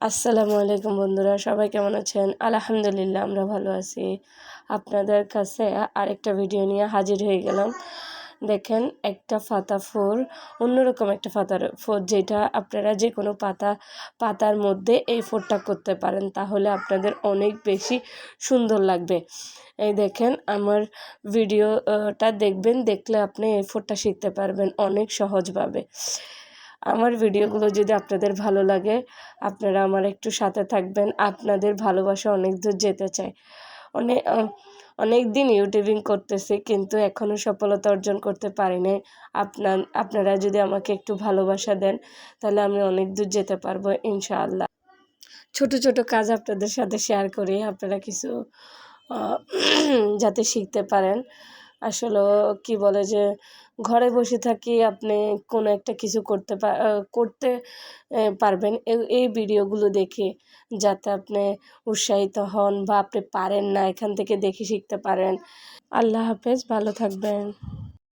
আসসালামু আলাইকুম বন্ধুরা, সবাই কেমন আছেন? আলহামদুলিল্লাহ, আমরা ভালো আছি। আপনাদের কাছে আরেকটা ভিডিও নিয়ে হাজির হয়ে গেলাম। দেখেন, একটা ফাতা ফোর অন্যরকম একটা ফাতার ফোর যেটা আপনারা যে কোনো পাতা, পাতার মধ্যে এই ফোরটা করতে পারেন, তাহলে আপনাদের অনেক বেশি সুন্দর লাগবে। এই দেখেন, আমার ভিডিওটা দেখবেন, দেখলে আপনি এই ফোরটা শিখতে পারবেন অনেক সহজভাবে। আমার ভিডিওগুলো যদি আপনাদের ভালো লাগে, আপনারা আমার একটু সাথে থাকবেন। আপনাদের ভালোবাসা অনেক দূর যেতে চাই অনেক অনেক দিন ইউটিউবিং করতেছি কিন্তু এখনও সফলতা অর্জন করতে পারিনি। আপনার আপনারা যদি আমাকে একটু ভালোবাসা দেন, তাহলে আমি অনেক দূর যেতে পারব, ইনশাআল্লাহ। ছোট ছোট কাজ আপনাদের সাথে শেয়ার করি, আপনারা কিছু যাতে শিখতে পারেন। আসলে কি বলে যে ঘরে বসে থাকি আপনি কোনো একটা কিছু করতে করতে পারবেন। এই ভিডিওগুলো দেখে যাতে আপনি উৎসাহিত হন বা আপনি পারেন না, এখান থেকে দেখে শিখতে পারেন। আল্লাহ হাফেজ, ভালো থাকবেন।